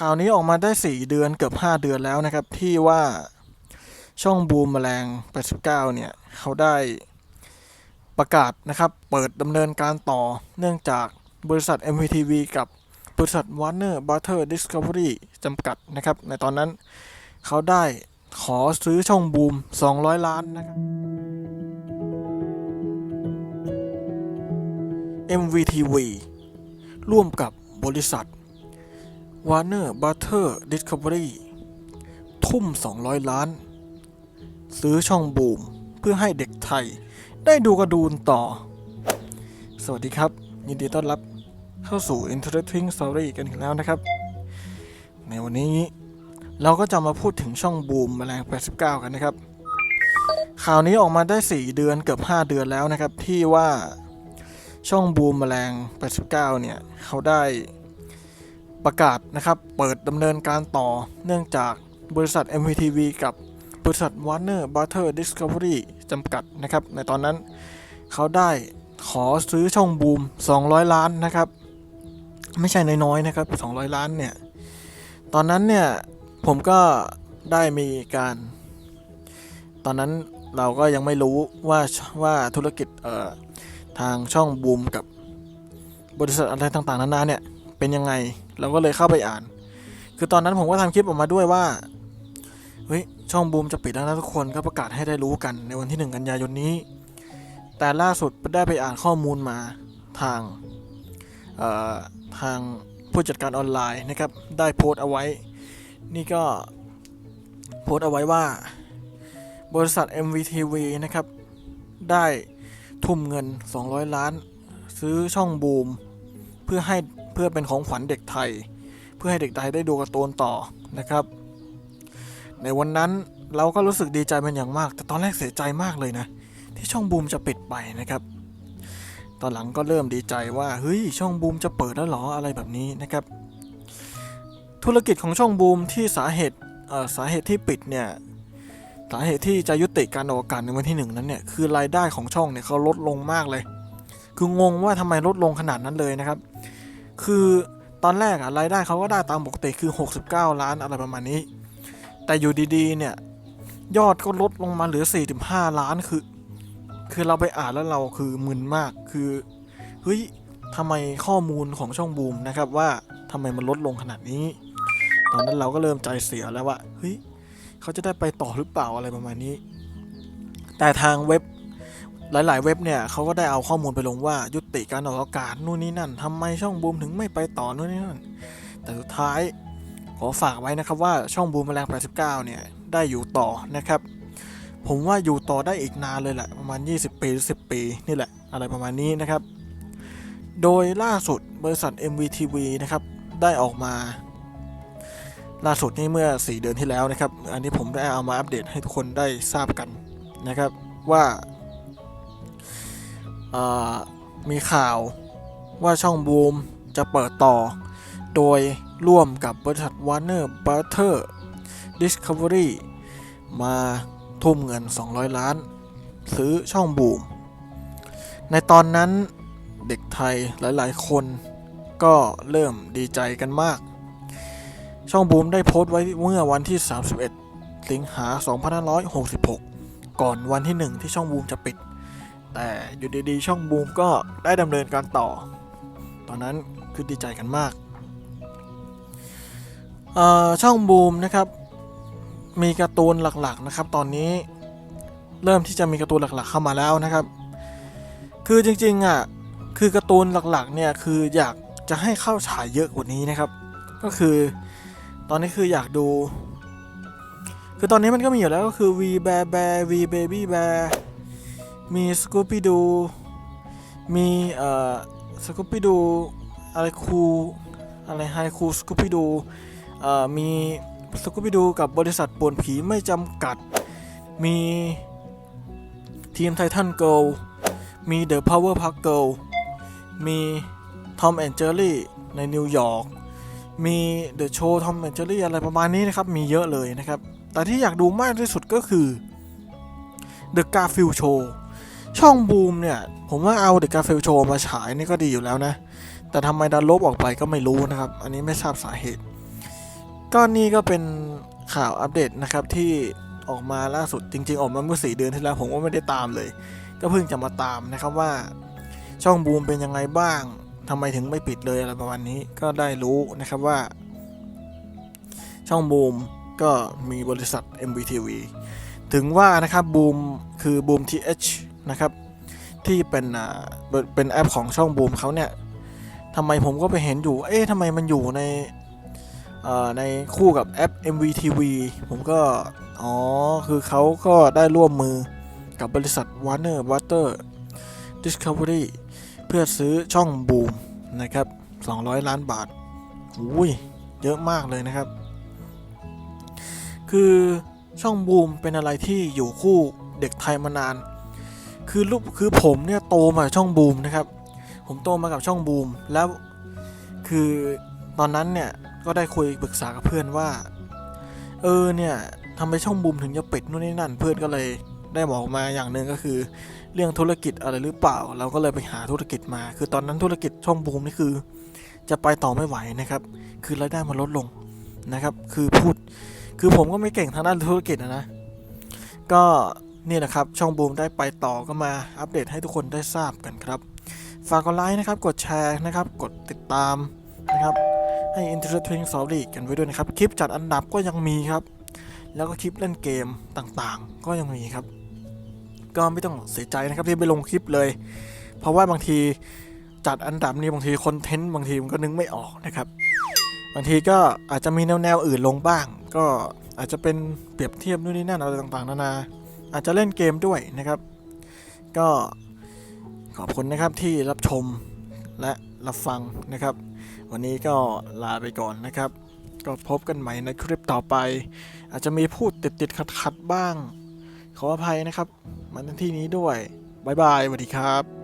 ข่าวนี้ออกมาได้ 4 เดือนเกือบ 5 เดือนแล้วนะครับ ที่ว่าช่องบูมแมลง 89 เนี่ย เขาได้ประกาศนะครับ เปิดดำเนินการต่อเนื่องจากบริษัท MVTV กับบริษัท Warner Brother Discovery จำกัดนะครับ ในตอนนั้นเขาได้ขอซื้อช่องบูม 200 ล้านนะครับ MVTV ร่วมกับบริษัท Warner Brother Discovery ทุ่ม 200 ล้าน ซื้อช่องบูม เพื่อให้เด็กไทยได้ดูการ์ตูนต่อ สวัสดีครับ ยินดีต้อนรับเข้าสู่ Interesting Story กันอีกแล้วนะครับ ในวันนี้เราก็จะมาพูดถึงช่องบูมแมลง 89 กันนะครับ ข่าวนี้ออกมาได้ 4 เดือนเกือบ 5 เดือนแล้วนะครับ ที่ว่าช่องบูมแมลง 89 เนี่ย เขาได้ ประกาศนะครับเปิดดำเนินการต่อเนื่องจากบริษัท MVTV กับบริษัท Warner Brother Discovery จำกัดนะครับ ในตอนนั้นเขาได้ขอซื้อช่องบูม 200 ล้านนะครับ ไม่ใช่น้อยๆนะครับ 200 ล้านเนี่ย ตอนนั้นเนี่ยผมก็ได้มีการ ตอนนั้นเราก็ยังไม่รู้ว่าว่าธุรกิจเอ่อทางช่องบูมกับบริษัทอะไรต่างๆ นานาเนี่ย เป็นยังไง เราก็เลยเข้าไปอ่าน คือตอนนั้นผมก็ทำคลิปออกมาด้วยว่าเฮ้ยช่องบูมจะปิดแล้วนะทุกคนก็ประกาศให้ได้รู้กันในวันที่ 1 กันยายนนี้ แต่ล่าสุดได้ไปอ่านข้อมูลมาทางทางผู้จัดการออนไลน์นะครับ ได้โพสต์เอาไว้ นี่ก็โพสต์เอาไว้ว่า บริษัท MVTV นะครับ ได้ทุ่มเงิน 200 ล้าน ซื้อช่องบูม เพื่อให้ เพื่อเป็นของขวัญเด็กไทย เพื่อให้เด็กไทยได้ดูการ์ตูนต่อนะครับ ในวันนั้นเราก็รู้สึกดีใจเป็นอย่างมาก แต่ตอนแรกเสียใจมากเลยนะ ที่ช่องบูมจะปิดไปนะครับ ตอนหลังก็เริ่มดีใจว่าเฮ้ยช่องบูมจะเปิดแล้วหรออะไรแบบนี้นะครับ ธุรกิจของช่องบูมที่สาเหตุสาเหตุที่ปิดเนี่ยสาเหตุที่จะยุติการออกอากาศในวันที่หนึ่งนั้นเนี่ยคือรายได้ของช่องเนี่ยเขาลดลงมากเลย คืองงว่าทำไมลดลงขนาดนั้นเลยนะครับ คือตอนแรกอะรายได้เขาก็ได้ตามปกติคือ 69 ล้านอะไรประมาณนี้ แต่อยู่ดีๆ เนี่ย ยอดก็ลดลงมาเหลือ 45 ล้านคือ คือเราไปอ่านแล้วเราคือมึนมากคือเฮ้ยทำไมข้อมูลของช่องบูมนะครับว่าทำไมมันลดลงขนาดนี้ ตอนนั้นเราก็เริ่มใจเสียแล้วว่าเฮ้ยเขาจะได้ไปต่อหรือเปล่าอะไรประมาณนี้ แต่ทางเว็บ หลาย ๆ เว็บเนี่ยเขาก็ได้เอาข้อมูลไปลงว่ายุติการออกอากาศนู่นนี่นั่นทำไมช่องบูมถึงไม่ไปต่อนู่นนี่นั่น แต่สุดท้ายขอฝากไว้นะครับว่าช่องบูมแมลง89เนี่ยได้อยู่ต่อนะครับ ผมว่าอยู่ต่อได้อีกนานเลยแหละประมาณ 20 ปีหรือ10 ปีนี่แหละ อะไรประมาณนี้นะครับ โดยล่าสุดบริษัท MVTV นะครับได้ออกมา ล่าสุดนี่เมื่อ 4 เดือนที่แล้วนะครับ อันนี้ผมได้เอามาอัปเดตให้ทุกคนได้ทราบกันนะครับว่า มีข่าวว่าช่องบูมจะเปิดต่อ โดยร่วมกับบริษัท Warner Brother Discovery มาทุ่มเงิน 200 ล้าน ซื้อช่องบูม ในตอนนั้นเด็กไทยหลาย ๆ คนก็เริ่มดีใจกันมาก ช่องบูมได้โพสต์ไว้เมื่อวันที่ 31 สิงหา 2566 ก่อนวันที่ 1 ที่ช่องบูมจะปิด แต่อยู่ดีๆช่องบูมก็ได้ดำเนินการต่อ ตอนนั้นคือดีใจกันมาก ช่องบูมนะครับมีการ์ตูนหลักๆนะครับ ตอนนี้เริ่มที่จะมีการ์ตูนหลักๆ เข้ามาแล้วนะครับ คือจริงๆอะคือการ์ตูนหลักๆเนี่ยคืออยากจะให้เข้าฉายเยอะกว่านี้นะครับ ก็คือตอนนี้คืออยากดู คือตอนนี้มันก็มีอยู่แล้วก็คือ V Bear Bear V Baby Bear มีสกูป y ี d ดู มีเอ่อสกูป y ี d ดูอะไรคูอะไรไฮคูสกูป y ี d ดูเอ่อมีสกูป y ี d ดูกับบริษัทป่วนผีไม่จำกัด มีทีมไททันเกิลมีเดอะพาวเวอร์พักเกิลมีทอมแอนเจอรี่ในนิวยอร์กมีเดอะโชว์ทอมแอนเจอรี่อะไรประมาณนี้นะครับ มีเยอะเลยนะครับ แต่ที่อยากดูมากที่สุดก็คือ The Garfield Show ช่องบูมเนี่ย ผมว่าเอา The Garfield Show มาฉายนี่ก็ดีอยู่แล้วนะ แต่ทำไมดันลบออกไปก็ไม่รู้นะครับ อันนี้ไม่ทราบสาเหตุ ก็นี่ก็เป็นข่าวอัปเดตนะครับที่ออกมาล่าสุดจริง ๆ ออกมาเมื่อสี่เดือนที่แล้วผมก็ไม่ได้ตามเลย ก็เพิ่งจะมาตามนะครับว่า ช่องบูมเป็นยังไงบ้างทำไมถึงไม่ปิดเลยอะไรประมาณนี้ก็ได้รู้นะครับว่า ช่องบูมก็มีบริษัท MVTV ถึงว่านะครับบูมคือบูม TH นะครับ ที่เป็นอ่าเป็นแอปของช่องบูมเขาเนี่ยทำไมผมก็ไปเห็นอยู่ เอ๊ะทำไมมันอยู่ในในคู่กับแอป MVTV ผมก็ อ๋อ คือเขาก็ได้ร่วมมือกับบริษัท Warner Brother Discovery เพื่อซื้อช่องบูมนะครับ 200 ล้านบาทอุ้ย เยอะมากเลยนะครับ คือช่องบูมเป็นอะไรที่อยู่คู่เด็กไทยมานาน คือลูกคือผมเนี่ยโตมาช่องบูมนะครับ ผมโตมากับช่องบูม แล้วคือตอนนั้นเนี่ยก็ได้คุยปรึกษากับเพื่อนว่า เออเนี่ยทำไมช่องบูมถึงจะปิดนู่นนี่นั่นเพื่อนก็เลยได้บอกมาอย่างหนึ่งก็คือ เรื่องธุรกิจอะไรหรือเปล่า เราก็เลยไปหาธุรกิจมา คือตอนนั้นธุรกิจช่องบูมนี่คือ จะไปต่อไม่ไหวนะครับ คือรายได้มันลดลงนะครับ คือพูด คือผมก็ไม่เก่งทางด้านธุรกิจอะนะ ก็ นี่แหละครับ ช่องบูมได้ไปต่อก็มาอัปเดตให้ทุกคนได้ทราบกันครับ ฝากกดไลค์นะครับ กดแชร์นะครับ กดติดตามนะครับ ให้ Internet Training Story กันไว้ด้วยนะครับ คลิปจัดอันดับก็ยังมีครับ แล้วก็คลิปเล่นเกมต่างๆ ก็ยังมีครับ ก็ไม่ต้องเสียใจนะครับที่ไปลงคลิปเลย เพราะว่าบางทีจัดอันดับนี้บางทีคอนเทนต์บางทีมันก็นึกไม่ออกนะครับบางทีก็อาจจะมีแนวแนวๆอื่นลงบ้าง ก็อาจจะเป็นเปรียบเทียบนู่นนี่นั่นอะไรต่างๆ นานา อาจจะเล่นเกมด้วยนะครับ ก็ขอบคุณนะครับที่รับชมและรับฟังนะครับ วันนี้ก็ลาไปก่อนนะครับ ก็พบกันใหม่ในคลิปต่อไป อาจจะมีพูดติดๆขัดๆบ้าง ขออภัยนะครับ มาณที่นี้ด้วย บ๊ายบายสวัสดีครับ